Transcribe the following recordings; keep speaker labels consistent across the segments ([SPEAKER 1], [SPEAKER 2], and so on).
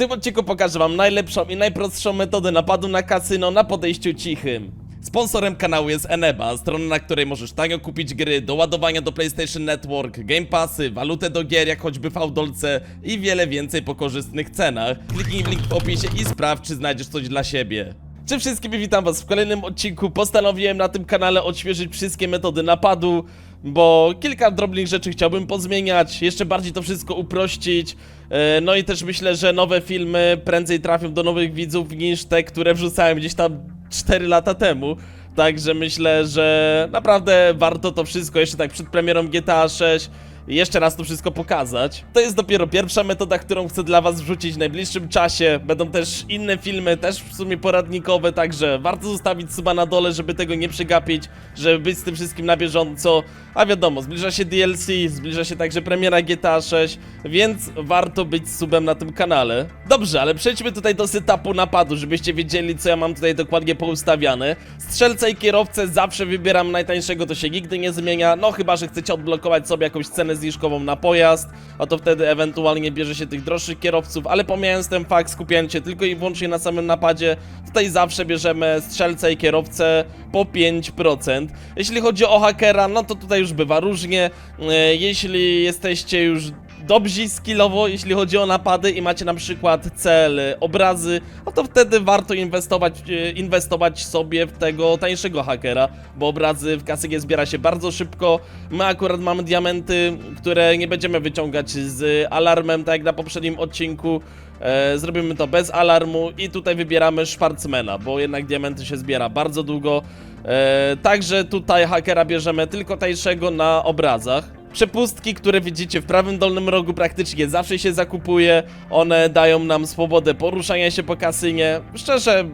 [SPEAKER 1] tym odcinku pokażę wam najlepszą i najprostszą metodę napadu na kasyno na podejściu cichym. Sponsorem kanału jest Eneba, strona na której możesz tanio kupić gry, do ładowania do PlayStation Network, Game Passy, walutę do gier jak choćby Fałdolce i wiele więcej po korzystnych cenach. Kliknij w link w opisie i sprawdź czy znajdziesz coś dla siebie. Cześć wszystkim witam was w kolejnym odcinku. Postanowiłem na tym kanale odświeżyć wszystkie metody napadu, bo kilka drobnych rzeczy chciałbym pozmieniać, jeszcze bardziej to wszystko uprościć. E, No i też myślę, że nowe filmy prędzej trafią do nowych widzów niż te, które wrzucałem gdzieś tam 4 lata temu. Także myślę, że naprawdę warto to wszystko jeszcze tak przed premierą GTA 6 jeszcze raz to wszystko pokazać. To jest dopiero pierwsza metoda, którą chcę dla was wrzucić w najbliższym czasie. Będą też inne filmy, też w sumie poradnikowe, także warto zostawić suba na dole, żeby tego nie przegapić, żeby być z tym wszystkim na bieżąco. A wiadomo, zbliża się DLC, zbliża się także premiera GTA 6, więc warto być subem na tym kanale. Dobrze, ale przejdźmy tutaj do setupu napadu, żebyście wiedzieli, co ja mam tutaj dokładnie poustawiane. Strzelce i kierowcę zawsze wybieram najtańszego, to się nigdy nie zmienia, no chyba, że chcecie odblokować sobie jakąś cenę zniżkową na pojazd, a to wtedy ewentualnie bierze się tych droższych kierowców, ale pomijając ten fakt, skupiając się tylko i wyłącznie na samym napadzie, tutaj zawsze bierzemy strzelcę i kierowcę po 5%. Jeśli chodzi o hakera, no to tutaj już bywa różnie, E, jeśli jesteście już dobrzy skillowo, jeśli chodzi o napady i macie na przykład cel, e, obrazy, no to wtedy warto inwestować, e, inwestować sobie w tego tańszego hakera, bo obrazy w kasygie zbiera się bardzo szybko. My akurat mamy diamenty, które nie będziemy wyciągać z alarmem, tak jak na poprzednim odcinku. E, zrobimy to bez alarmu i tutaj wybieramy Schwarzmana, bo jednak diamenty się zbiera bardzo długo. E, także tutaj hakera bierzemy tylko tańszego na obrazach. Przepustki, które widzicie w prawym dolnym rogu praktycznie zawsze się zakupuje. One dają nam swobodę poruszania się po kasynie. Szczerze,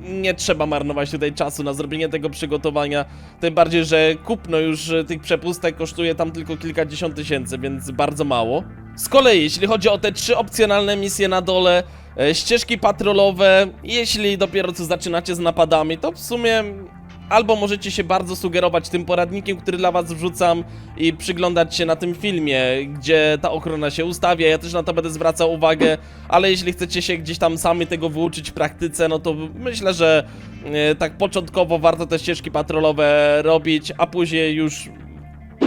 [SPEAKER 1] nie trzeba marnować tutaj czasu na zrobienie tego przygotowania. Tym bardziej, że kupno już e, tych przepustek kosztuje tam tylko kilkadziesiąt tysięcy, więc bardzo mało. Z kolei, jeśli chodzi o te trzy opcjonalne misje na dole, e, ścieżki patrolowe, jeśli dopiero co zaczynacie z napadami, to w sumie albo możecie się bardzo sugerować tym poradnikiem, który dla was wrzucam i przyglądać się na tym filmie, gdzie ta ochrona się ustawia. Ja też na to będę zwracał uwagę, ale jeśli chcecie się gdzieś tam sami tego wyuczyć w praktyce, no to myślę, że e, tak początkowo warto te ścieżki patrolowe robić, a później już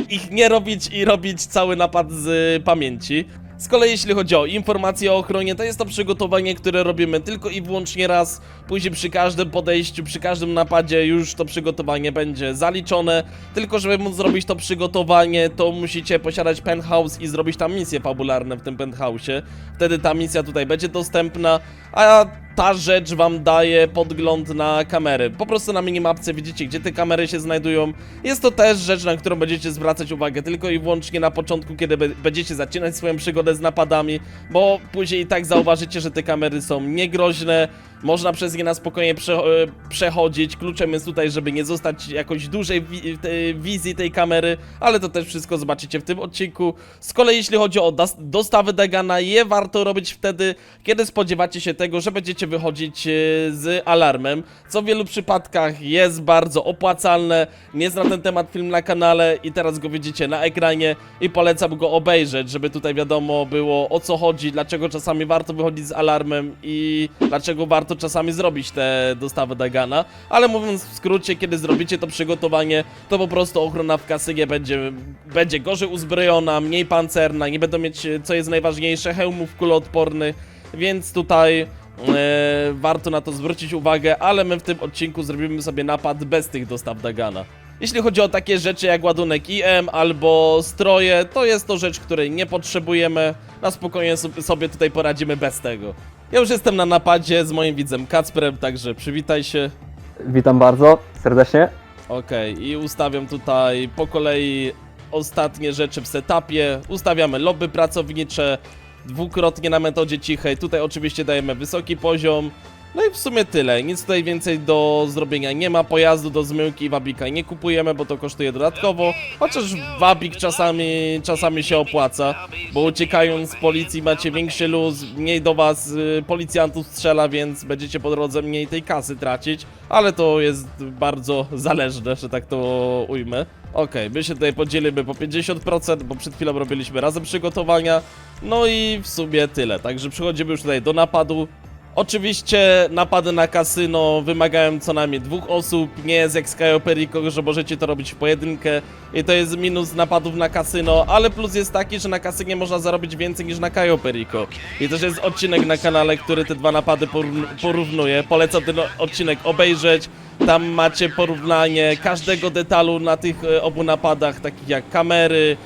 [SPEAKER 1] ich nie robić i robić cały napad z pamięci. Z kolei jeśli chodzi o informacje o ochronie, to jest to przygotowanie, które robimy tylko i wyłącznie raz. Później przy każdym podejściu, przy każdym napadzie już to przygotowanie będzie zaliczone. Tylko żeby móc zrobić to przygotowanie, to musicie posiadać penthouse i zrobić tam misje fabularne w tym penthouse'ie. Wtedy ta misja tutaj będzie dostępna, a ta rzecz wam daje podgląd na kamery. Po prostu na minimapce widzicie, gdzie te kamery się znajdują. Jest to też rzecz, na którą będziecie zwracać uwagę tylko i wyłącznie na początku, kiedy będziecie zaczynać swoją przygodę z napadami, bo później i tak zauważycie, że te kamery są niegroźne, można przez nie na spokojnie prze e, przechodzić. Kluczem jest tutaj, żeby nie zostać jakoś dłużej wi tej wizji tej kamery, ale to też wszystko zobaczycie w tym odcinku. Z kolei jeśli chodzi o dostawy Dagana, je warto robić wtedy, kiedy spodziewacie się tego, że będziecie wychodzić e, z alarmem, co w wielu przypadkach jest bardzo opłacalne. Nie znam ten temat film na kanale i teraz go widzicie na ekranie i polecam go obejrzeć, żeby tutaj wiadomo było o co chodzi, dlaczego czasami warto wychodzić z alarmem i dlaczego warto czasami zrobić te dostawy Dagana. Ale mówiąc w skrócie, kiedy zrobicie to przygotowanie, to po prostu ochrona w kasynie będzie, będzie gorzej uzbrojona, mniej pancerna, nie będą mieć, co jest najważniejsze, hełmów kuloodpornych, więc tutaj E, warto na to zwrócić uwagę, ale my w tym odcinku zrobimy sobie napad bez tych dostaw Dagana. Jeśli chodzi o takie rzeczy jak ładunek IM albo stroje, to jest to rzecz, której nie potrzebujemy. Na spokojnie so- sobie tutaj poradzimy bez tego. Ja już jestem na napadzie z moim widzem Kacprem, także przywitaj się.
[SPEAKER 2] Witam bardzo serdecznie.
[SPEAKER 1] Okej, i ustawiam tutaj po kolei ostatnie rzeczy w setupie. Ustawiamy lobby pracownicze dwukrotnie na metodzie cichej. Tutaj oczywiście dajemy wysoki poziom. No i w sumie tyle, nic tutaj więcej do zrobienia nie ma, pojazdu do zmyłki i wabika nie kupujemy, bo to kosztuje dodatkowo, chociaż wabik czasami, czasami się opłaca, bo uciekając z policji macie większy luz, mniej do was y, policjantów strzela, więc będziecie po drodze mniej tej kasy tracić, ale to jest bardzo zależne, że tak to ujmę. Okej, my się tutaj podzielimy po 50%, bo przed chwilą robiliśmy razem przygotowania, no i w sumie tyle, także przechodzimy już tutaj do napadu. Oczywiście napady na kasyno wymagają co najmniej dwóch osób, nie jest jak Sky Perico, że możecie to robić w pojedynkę i to jest minus napadów na kasyno, ale plus jest taki, że na kasynie można zarobić więcej niż na Cayo Perico. I też jest odcinek na kanale, który te dwa napady porówn- porównuje. Polecam ten odcinek obejrzeć. Tam macie porównanie każdego detalu na tych e, obu napadach, takich jak kamery,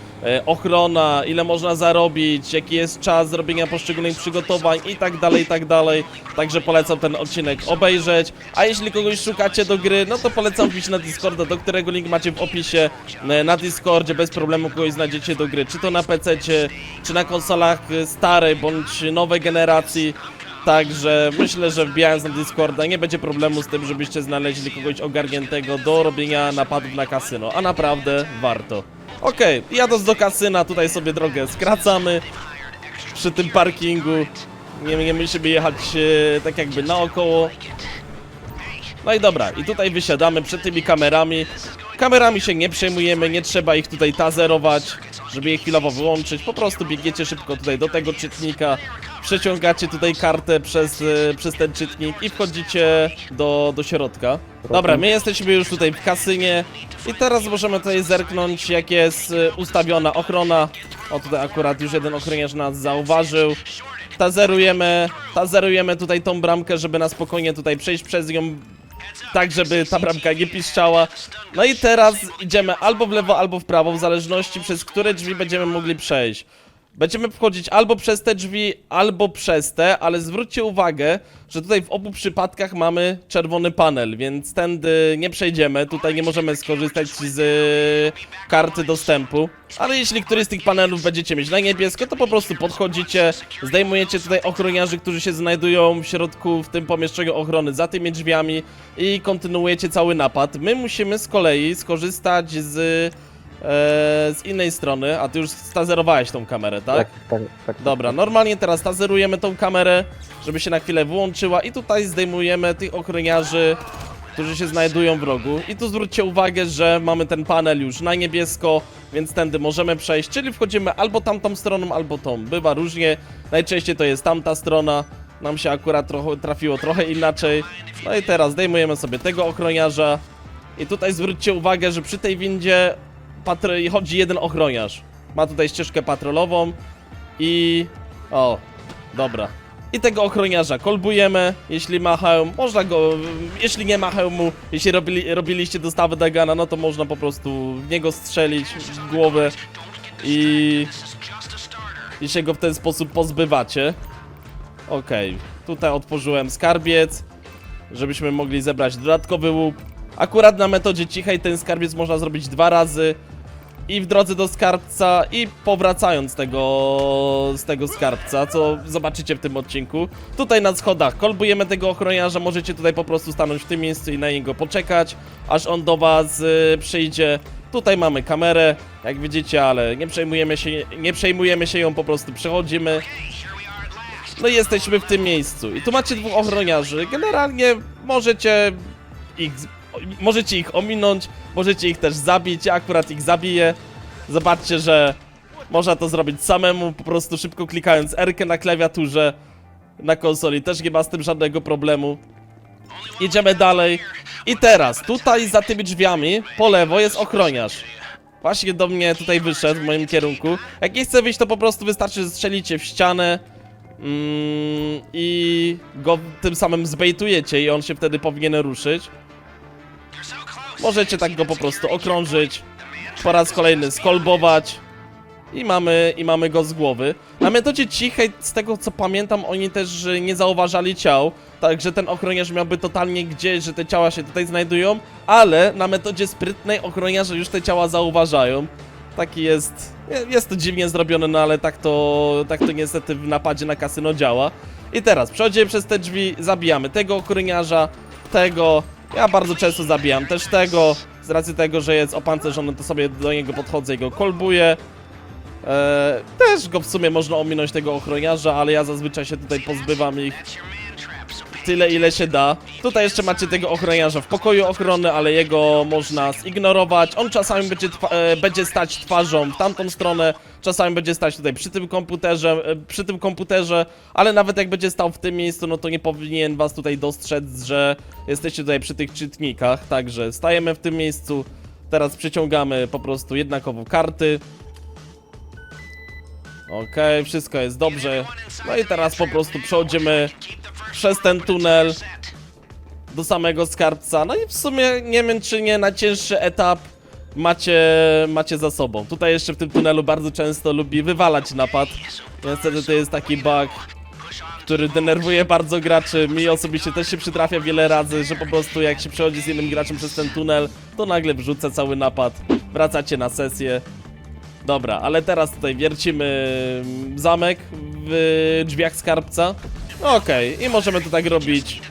[SPEAKER 1] ochrona, ile można zarobić, jaki jest czas zrobienia poszczególnych przygotowań i tak dalej, i tak dalej. Także polecam ten odcinek obejrzeć. A jeśli kogoś szukacie do gry, no to polecam wbić na Discorda, do którego link macie w opisie e, na Discordzie. Bez problemu kogoś znajdziecie do gry, czy to na PC, czy na konsolach e, starej bądź nowej generacji. Także myślę, że wbijając na Discorda nie będzie problemu z tym, żebyście znaleźli kogoś ogarniętego do robienia napadów na kasyno, a naprawdę warto. Okej, jadąc do kasyna, tutaj sobie drogę skracamy przy tym parkingu. Nie, nie musimy jechać e, tak jakby naokoło. No i dobra, i tutaj wysiadamy przed tymi kamerami. Kamerami się nie przejmujemy, nie trzeba ich tutaj tazerować, żeby je chwilowo wyłączyć. Po prostu biegniecie szybko tutaj do tego czytnika, przeciągacie tutaj kartę przez, e, przez ten czytnik i wchodzicie do, do środka. Dobra, my jesteśmy już tutaj w kasynie i teraz możemy tutaj zerknąć jak jest e, ustawiona ochrona. O, tutaj akurat już jeden ochroniarz nas zauważył. Tazerujemy, tazerujemy tutaj tą bramkę, żeby na spokojnie tutaj przejść przez nią tak, żeby ta bramka nie piszczała. No i teraz idziemy albo w lewo, albo w prawo, w zależności przez które drzwi będziemy mogli przejść. Będziemy wchodzić albo przez te drzwi, albo przez te, ale zwróćcie uwagę, że tutaj w obu przypadkach mamy czerwony panel, więc tędy nie przejdziemy, tutaj nie możemy skorzystać z y, karty dostępu. Ale jeśli któryś z tych panelów będziecie mieć na niebiesko, to po prostu podchodzicie, zdejmujecie tutaj ochroniarzy, którzy się znajdują w środku, w tym pomieszczeniu ochrony za tymi drzwiami i kontynuujecie cały napad. My musimy z kolei skorzystać z... E, z innej strony, a ty już stazerowałeś tą kamerę, tak?
[SPEAKER 2] Tak, tak, tak.
[SPEAKER 1] Dobra, normalnie teraz tazerujemy tą kamerę, żeby się na chwilę wyłączyła i tutaj zdejmujemy tych ochroniarzy, którzy się znajdują w rogu. I tu zwróćcie uwagę, że mamy ten panel już na niebiesko, więc tędy możemy przejść, czyli wchodzimy albo tamtą stroną, albo tą. Bywa różnie, najczęściej to jest tamta strona. Nam się akurat trochę, trafiło trochę inaczej. No i teraz zdejmujemy sobie tego ochroniarza. I tutaj zwróćcie uwagę, że przy tej windzie patr- chodzi jeden ochroniarz. Ma tutaj ścieżkę patrolową i... O, dobra. I tego ochroniarza kolbujemy, jeśli ma hełm, można go, jeśli nie ma hełmu, jeśli robili, robiliście dostawę Dagana, no to można po prostu w niego strzelić w głowę i... I się go w ten sposób pozbywacie. Okej, tutaj otworzyłem skarbiec, żebyśmy mogli zebrać dodatkowy łup. Akurat na metodzie cichej ten skarbiec można zrobić dwa razy. I w drodze do skarbca, i powracając z tego, z tego skarbca, co zobaczycie w tym odcinku. Tutaj na schodach kolbujemy tego ochroniarza, możecie tutaj po prostu stanąć w tym miejscu i na niego poczekać, aż on do was y, przyjdzie. Tutaj mamy kamerę, jak widzicie, ale nie przejmujemy się, nie przejmujemy się ją, po prostu przechodzimy. No i jesteśmy w tym miejscu. I tu macie dwóch ochroniarzy. Generalnie możecie ich, możecie ich ominąć, możecie ich też zabić. Ja akurat ich zabiję. Zobaczcie, że można to zrobić samemu, po prostu szybko klikając R na klawiaturze na konsoli. Też nie ma z tym żadnego problemu. Idziemy dalej. I teraz, tutaj za tymi drzwiami, po lewo jest ochroniarz. Właśnie do mnie tutaj wyszedł w moim kierunku. Jak nie chce wyjść, to po prostu wystarczy, że strzelicie w ścianę mm, i go tym samym zbejtujecie i on się wtedy powinien ruszyć. Możecie tak go po prostu okrążyć, po raz kolejny skolbować i mamy, i mamy go z głowy. Na metodzie cichej, z tego co pamiętam, oni też nie zauważali ciał, także ten ochroniarz miałby totalnie gdzieś, że te ciała się tutaj znajdują, ale na metodzie sprytnej ochroniarze już te ciała zauważają. Taki jest, jest to dziwnie zrobione, no ale tak to, tak to niestety w napadzie na kasyno działa. I teraz przechodzimy przez te drzwi, zabijamy tego ochroniarza, tego. Ja bardzo często zabijam też tego. Z racji tego, że jest opancerzony, to sobie do niego podchodzę i go kolbuję. Eee, też go w sumie można ominąć tego ochroniarza, ale ja zazwyczaj się tutaj pozbywam ich tyle ile się da. Tutaj jeszcze macie tego ochroniarza w pokoju ochrony, ale jego można zignorować. On czasami będzie, e, będzie stać twarzą w tamtą stronę, czasami będzie stać tutaj przy tym komputerze, e, przy tym komputerze, ale nawet jak będzie stał w tym miejscu, no to nie powinien was tutaj dostrzec, że jesteście tutaj przy tych czytnikach. Także stajemy w tym miejscu, teraz przyciągamy po prostu jednakowo karty. Okej, wszystko jest dobrze. No i teraz po prostu przechodzimy przez ten tunel do samego skarbca. No i w sumie nie wiem czy nie najcięższy etap macie, macie za sobą. Tutaj jeszcze w tym tunelu bardzo często lubi wywalać napad. Niestety to jest taki bug, który denerwuje bardzo graczy. Mi osobiście też się przytrafia wiele razy, że po prostu jak się przechodzi z innym graczem przez ten tunel, to nagle wrzuca cały napad. Wracacie na sesję. Dobra, ale teraz tutaj wiercimy zamek w drzwiach skarbca. Okej, i możemy to tak robić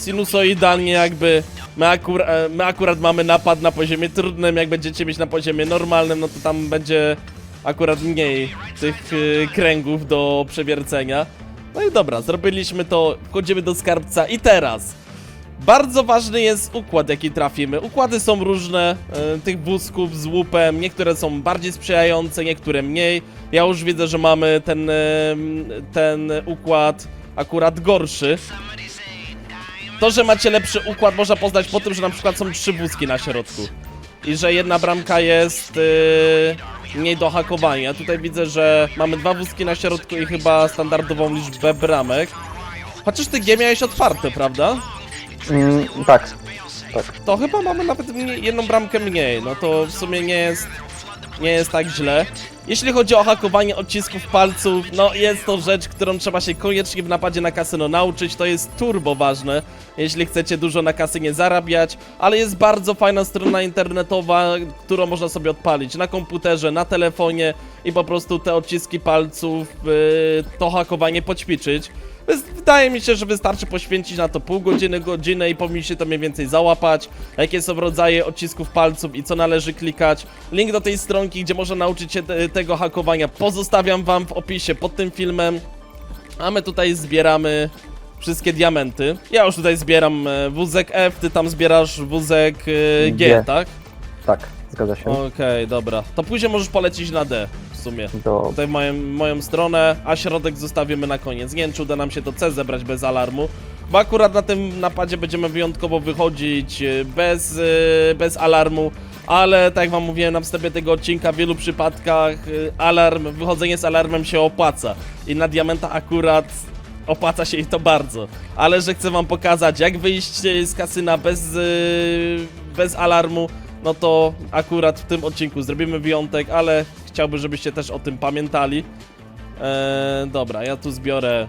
[SPEAKER 1] sinusoidalnie jakby. My, akur e, my akurat mamy napad na poziomie trudnym, jak będziecie mieć na poziomie normalnym, no to tam będzie akurat mniej tych y, kręgów do przewiercenia. No i dobra, zrobiliśmy to, wchodzimy do skarbca i teraz bardzo ważny jest układ, jaki trafimy. Układy są różne, e, tych wózków z łupem, niektóre są bardziej sprzyjające, niektóre mniej. Ja już widzę, że mamy ten, e, ten układ akurat gorszy. To, że macie lepszy układ można poznać po tym, że na przykład są trzy wózki na środku. I że jedna bramka jest e, mniej do hakowania. Tutaj widzę, że mamy dwa wózki na środku i chyba standardową liczbę bramek. Chociaż ty G miałeś otwarte, prawda?
[SPEAKER 2] Mm, tak, tak.
[SPEAKER 1] to chyba mamy nawet mniej, jedną bramkę mniej, no to w sumie nie jest, nie jest tak źle. Jeśli chodzi o hakowanie odcisków palców, no jest to rzecz, którą trzeba się koniecznie w napadzie na kasyno nauczyć, to jest turbo ważne, jeśli chcecie dużo na kasynie zarabiać, ale jest bardzo fajna strona internetowa, którą można sobie odpalić na komputerze, na telefonie i po prostu te odciski palców, yy, to hakowanie poćwiczyć. Wydaje mi się, że wystarczy poświęcić na to pół godziny, godzinę i powinniście to mniej więcej załapać. Jakie są rodzaje odcisków palców i co należy klikać. Link do tej stronki, gdzie można nauczyć się te, tego hakowania, pozostawiam wam w opisie pod tym filmem. A my tutaj zbieramy wszystkie diamenty. Ja już tutaj zbieram e, wózek F, ty tam zbierasz wózek e, G,
[SPEAKER 2] G.
[SPEAKER 1] tak?
[SPEAKER 2] Tak, zgadza się.
[SPEAKER 1] Okej, dobra. To później możesz polecić na D w sumie.
[SPEAKER 2] Do...
[SPEAKER 1] tutaj moją, moją stronę, a środek zostawimy na koniec. Nie wiem, czy uda nam się to C zebrać bez alarmu, bo akurat na tym napadzie będziemy wyjątkowo wychodzić e, bez, e, bez alarmu, ale tak jak wam mówiłem na wstępie tego odcinka, w wielu przypadkach e, alarm, wychodzenie z alarmem się opłaca. I na diamenta akurat opłaca się i to bardzo, ale że chcę wam pokazać jak wyjść z kasyna bez, bez alarmu, no to akurat w tym odcinku zrobimy wyjątek, ale chciałbym, żebyście też o tym pamiętali. Eee, dobra, ja tu zbiorę.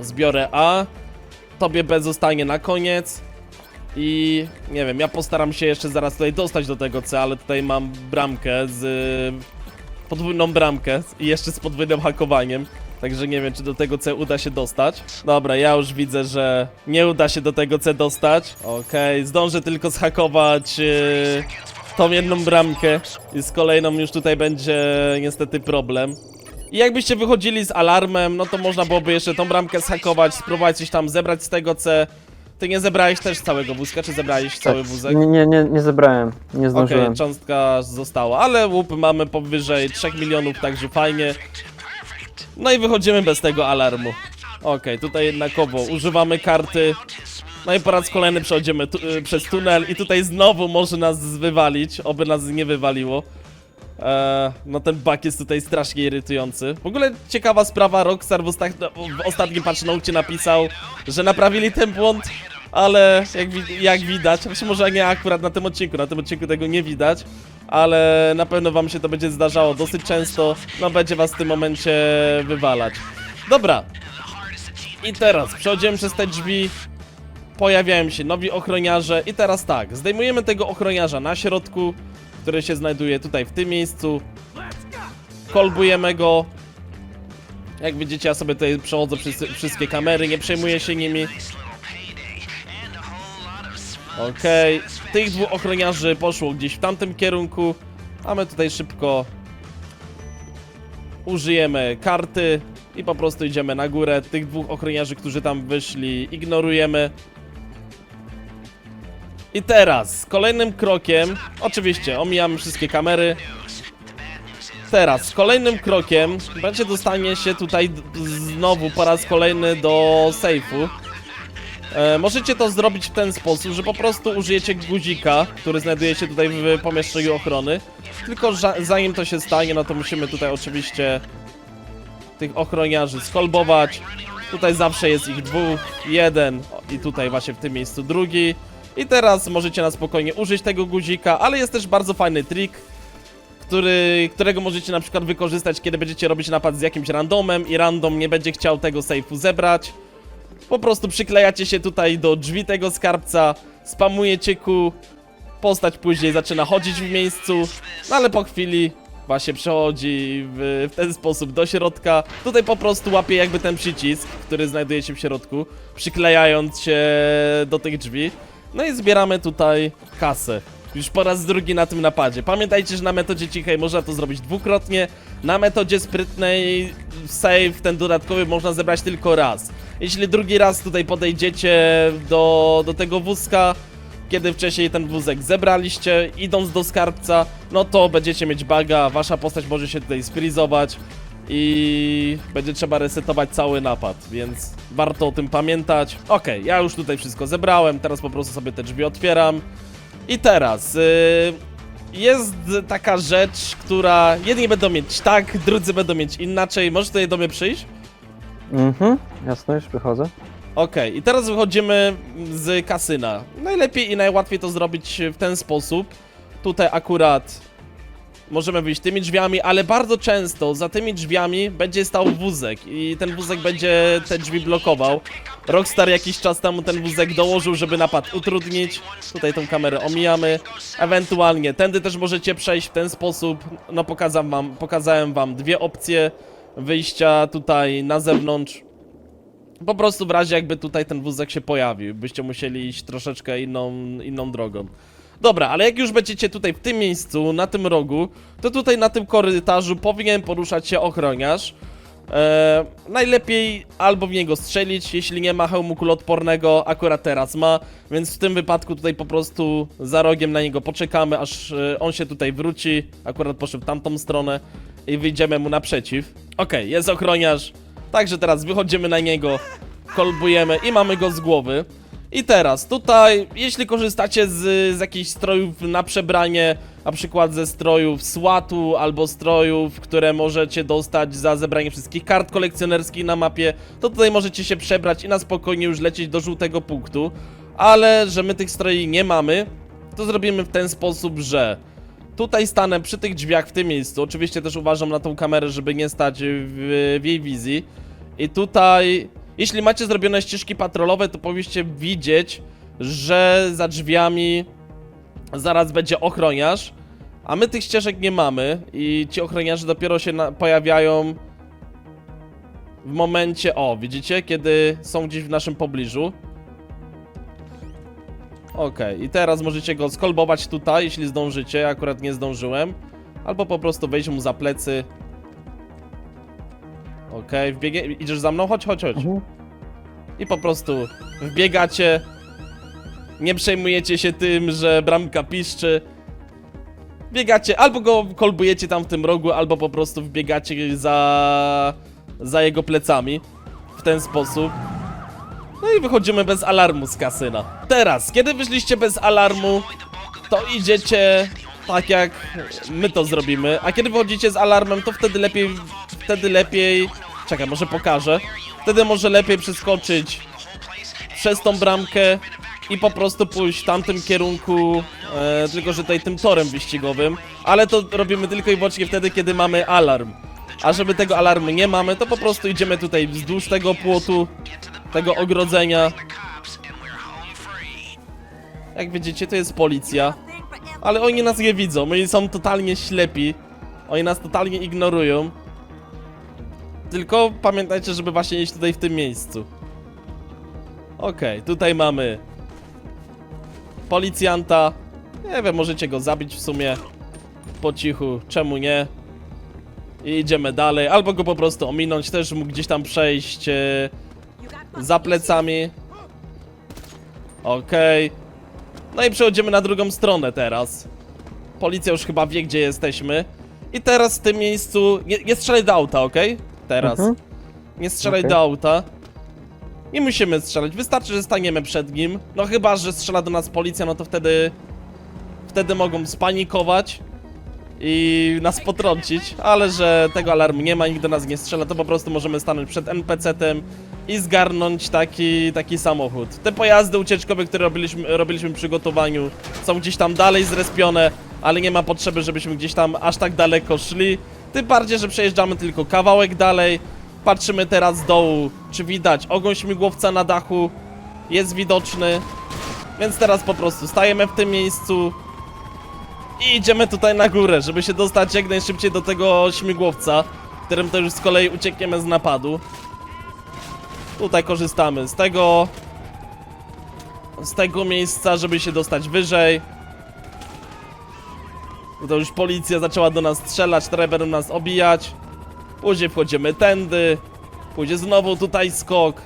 [SPEAKER 1] Zbiorę A. Tobie B zostanie na koniec. I nie wiem, ja postaram się jeszcze zaraz tutaj dostać do tego C, ale tutaj mam bramkę z. podwójną bramkę i jeszcze z podwójnym hakowaniem. Także nie wiem, czy do tego C uda się dostać. Dobra, ja już widzę, że nie uda się do tego C dostać. Okej, zdążę tylko zhakować yy, tą jedną bramkę i z kolejną już tutaj będzie niestety problem. I jakbyście wychodzili z alarmem, no to można byłoby jeszcze tą bramkę zhakować, spróbować coś tam zebrać z tego C. Ty nie zebrałeś też całego wózka, czy zebrałeś cały wózek?
[SPEAKER 2] Nie, nie, nie, nie zebrałem, nie
[SPEAKER 1] Okej,
[SPEAKER 2] zdążyłem.
[SPEAKER 1] cząstka została, ale łup mamy powyżej 3 milionów, także fajnie. No i wychodzimy bez tego alarmu. Okej, tutaj jednakowo używamy karty. No i po raz kolejny przechodzimy tu, y, przez tunel i tutaj znowu może nas wywalić, oby nas nie wywaliło. Eee, no ten bug jest tutaj strasznie irytujący. W ogóle ciekawa sprawa, Rockstar w, osta w ostatnim patchnocie napisał, że naprawili ten błąd, ale jak, wi jak widać, może nie akurat na tym odcinku, na tym odcinku tego nie widać, ale na pewno wam się to będzie zdarzało dosyć często, no będzie was w tym momencie wywalać. Dobra. I teraz przechodzimy przez te drzwi, pojawiają się nowi ochroniarze i teraz tak, zdejmujemy tego ochroniarza na środku, który się znajduje tutaj w tym miejscu. Kolbujemy go. Jak widzicie, ja sobie tutaj przechodzę przez wszystkie kamery, nie przejmuję się nimi. Okej, tych dwóch ochroniarzy poszło gdzieś w tamtym kierunku, a my tutaj szybko użyjemy karty i po prostu idziemy na górę. Tych dwóch ochroniarzy, którzy tam wyszli, ignorujemy. I teraz, kolejnym krokiem, oczywiście omijamy wszystkie kamery. Teraz, kolejnym krokiem będzie dostanie się tutaj znowu po raz kolejny do sejfu. E, możecie to zrobić w ten sposób, że po prostu użyjecie guzika, który znajduje się tutaj w pomieszczeniu ochrony. Tylko zanim to się stanie, no to musimy tutaj oczywiście tych ochroniarzy skolbować. Tutaj zawsze jest ich dwóch, jeden i tutaj właśnie w tym miejscu drugi. I teraz możecie na spokojnie użyć tego guzika, ale jest też bardzo fajny trik, który, którego możecie na przykład wykorzystać, kiedy będziecie robić napad z jakimś randomem i random nie będzie chciał tego sejfu zebrać. Po prostu przyklejacie się tutaj do drzwi tego skarbca, spamujecie ku, postać później zaczyna chodzić w miejscu, no ale po chwili właśnie przechodzi w, w ten sposób do środka. Tutaj po prostu łapie jakby ten przycisk, który znajduje się w środku, przyklejając się do tych drzwi. No i zbieramy tutaj kasę. Już po raz drugi na tym napadzie. Pamiętajcie, że na metodzie cichej można to zrobić dwukrotnie. Na metodzie sprytnej save ten dodatkowy można zebrać tylko raz. Jeśli drugi raz tutaj podejdziecie do, do tego wózka, kiedy wcześniej ten wózek zebraliście, idąc do skarbca, no to będziecie mieć baga, wasza postać może się tutaj sfrizować i będzie trzeba resetować cały napad, więc warto o tym pamiętać. Okej, ja już tutaj wszystko zebrałem, teraz po prostu sobie te drzwi otwieram. I teraz, yy, jest taka rzecz, która jedni będą mieć tak, drudzy będą mieć inaczej. Możesz tutaj do mnie przyjść?
[SPEAKER 2] Mhm, jasno, już wychodzę.
[SPEAKER 1] Okej, i teraz wychodzimy z kasyna. Najlepiej i najłatwiej to zrobić w ten sposób. Tutaj akurat możemy wyjść tymi drzwiami, ale bardzo często za tymi drzwiami będzie stał wózek i ten wózek będzie te drzwi blokował. Rockstar jakiś czas temu ten wózek dołożył, żeby napad utrudnić. Tutaj tą kamerę omijamy. Ewentualnie tędy też możecie przejść w ten sposób. No pokazałem wam, pokazałem wam dwie opcje wyjścia tutaj na zewnątrz. Po prostu w razie jakby tutaj ten wózek się pojawił, byście musieli iść troszeczkę inną, inną drogą. Dobra, ale jak już będziecie tutaj w tym miejscu, na tym rogu, to tutaj na tym korytarzu powinien poruszać się ochroniarz. Eee, najlepiej albo w niego strzelić, jeśli nie ma hełmu kuloodpornego, akurat teraz ma, więc w tym wypadku tutaj po prostu za rogiem na niego poczekamy, aż e, on się tutaj wróci, akurat poszedł w tamtą stronę i wyjdziemy mu naprzeciw. Okej, jest ochroniarz, także teraz wychodzimy na niego, kolbujemy i mamy go z głowy. I teraz, tutaj, jeśli korzystacie z, z jakichś strojów na przebranie, na przykład ze strojów SWAT-u albo strojów, które możecie dostać za zebranie wszystkich kart kolekcjonerskich na mapie, to tutaj możecie się przebrać i na spokojnie już lecieć do żółtego punktu. Ale, że my tych stroi nie mamy, to zrobimy w ten sposób, że tutaj stanę przy tych drzwiach w tym miejscu. Oczywiście też uważam na tą kamerę, żeby nie stać w, w jej wizji. I tutaj, jeśli macie zrobione ścieżki patrolowe, to powinniście widzieć, że za drzwiami zaraz będzie ochroniarz, a my tych ścieżek nie mamy i ci ochroniarze dopiero się pojawiają w momencie, o, widzicie, kiedy są gdzieś w naszym pobliżu. Okej, i teraz możecie go skolbować tutaj, jeśli zdążycie, ja akurat nie zdążyłem. Albo po prostu wejść mu za plecy. Okej, wbiegnie. Idziesz za mną? Chodź, chodź, chodź.
[SPEAKER 2] Mhm.
[SPEAKER 1] I po prostu wbiegacie. Nie przejmujecie się tym, że bramka piszczy. Biegacie, albo go kolbujecie tam w tym rogu, albo po prostu wbiegacie za, za jego plecami. W ten sposób. No i wychodzimy bez alarmu z kasyna. Teraz, kiedy wyszliście bez alarmu, to idziecie tak jak my to zrobimy, a kiedy wychodzicie z alarmem, to wtedy lepiej, wtedy lepiej, czekaj, może pokażę, wtedy może lepiej przeskoczyć przez tą bramkę i po prostu pójść w tamtym kierunku, e, tylko że tutaj tym torem wyścigowym, ale to robimy tylko i wyłącznie wtedy, kiedy mamy alarm. A żeby tego alarmu nie mamy, to po prostu idziemy tutaj wzdłuż tego płotu, tego ogrodzenia. Jak widzicie, to jest policja. Ale oni nas nie widzą, oni są totalnie ślepi. Oni nas totalnie ignorują. Tylko pamiętajcie, żeby właśnie iść tutaj w tym miejscu. Okej, tutaj mamy policjanta. Nie wiem, możecie go zabić w sumie po cichu, czemu nie? I idziemy dalej, albo go po prostu ominąć, też mógł gdzieś tam przejść e, za plecami. Okej. No i przechodzimy na drugą stronę teraz. Policja już chyba wie, gdzie jesteśmy. I teraz w tym miejscu... Nie, nie strzelaj do auta, okej? Teraz.
[SPEAKER 2] Mhm.
[SPEAKER 1] Nie strzelaj
[SPEAKER 2] Okej.
[SPEAKER 1] do auta. Nie musimy strzelać, wystarczy, że staniemy przed nim. No chyba, że strzela do nas policja, no to wtedy... Wtedy mogą spanikować i nas potrącić, ale że tego alarmu nie ma, nikt do nas nie strzela, to po prostu możemy stanąć przed NPC-tem i zgarnąć taki, taki samochód. Te pojazdy ucieczkowe, które robiliśmy, robiliśmy w przygotowaniu, są gdzieś tam dalej zrespione, ale nie ma potrzeby, żebyśmy gdzieś tam aż tak daleko szli. Tym bardziej, że przejeżdżamy tylko kawałek dalej. Patrzymy teraz z dołu, czy widać ogon śmigłowca na dachu. Jest widoczny. Więc teraz po prostu stajemy w tym miejscu, i idziemy tutaj na górę, żeby się dostać jak najszybciej do tego śmigłowca, którym to już z kolei uciekniemy z napadu. Tutaj korzystamy z tego... Z tego miejsca, żeby się dostać wyżej. To już policja zaczęła do nas strzelać, teraz będą nas obijać. Później wchodzimy tędy. Później znowu tutaj skok.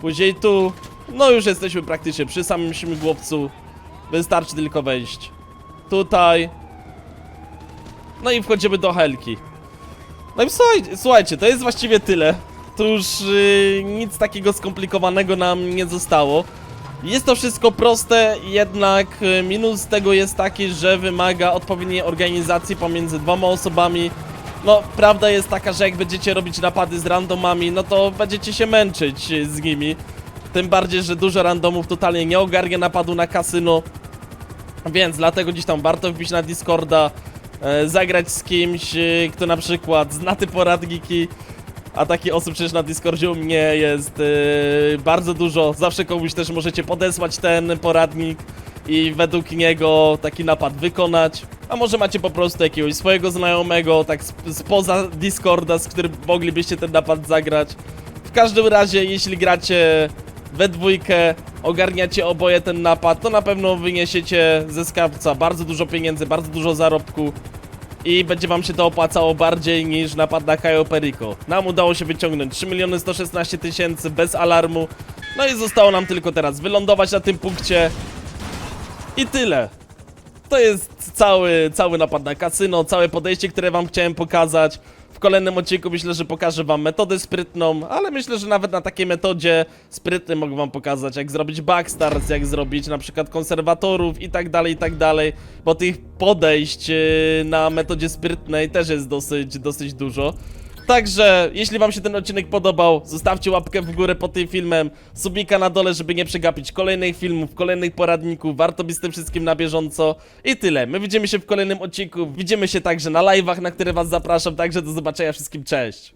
[SPEAKER 1] Później tu. No już jesteśmy praktycznie przy samym śmigłowcu. Wystarczy tylko wejść tutaj. No i wchodzimy do Helki. No i słuchajcie, słuchajcie to jest właściwie tyle. Już yy, nic takiego skomplikowanego nam nie zostało. Jest to wszystko proste, jednak y, minus tego jest taki, że wymaga odpowiedniej organizacji pomiędzy dwoma osobami. No, prawda jest taka, że jak będziecie robić napady z randomami, no to będziecie się męczyć y, z nimi. Tym bardziej, że dużo randomów totalnie nie ogarnia napadu na kasyno. Więc dlatego gdzieś tam warto wbić na Discorda, e, zagrać z kimś, e, kto na przykład zna te poradniki, a takich osób przecież na Discordzie u mnie jest e, bardzo dużo. Zawsze komuś też możecie podesłać ten poradnik i według niego taki napad wykonać. A może macie po prostu jakiegoś swojego znajomego, tak sp- spoza Discorda, z którym moglibyście ten napad zagrać. W każdym razie, jeśli gracie we dwójkę, ogarniacie oboje ten napad, to na pewno wyniesiecie ze skarbca bardzo dużo pieniędzy, bardzo dużo zarobku i będzie wam się to opłacało bardziej niż napad na Cayo Perico. Nam udało się wyciągnąć 3 miliony 116 tysięcy bez alarmu, no i zostało nam tylko teraz wylądować na tym punkcie i tyle. To jest cały, cały napad na kasyno, całe podejście, które wam chciałem pokazać. W kolejnym odcinku myślę, że pokażę wam metodę sprytną, ale myślę, że nawet na takiej metodzie sprytnej mogę wam pokazać, jak zrobić backstars, jak zrobić na przykład konserwatorów i tak dalej, i tak dalej, bo tych podejść yy, na metodzie sprytnej też jest dosyć, dosyć dużo. Także, jeśli wam się ten odcinek podobał, zostawcie łapkę w górę pod tym filmem, subika na dole, żeby nie przegapić kolejnych filmów, kolejnych poradników, warto być z tym wszystkim na bieżąco. I tyle. My widzimy się w kolejnym odcinku, widzimy się także na live'ach, na które was zapraszam, także do zobaczenia wszystkim, cześć!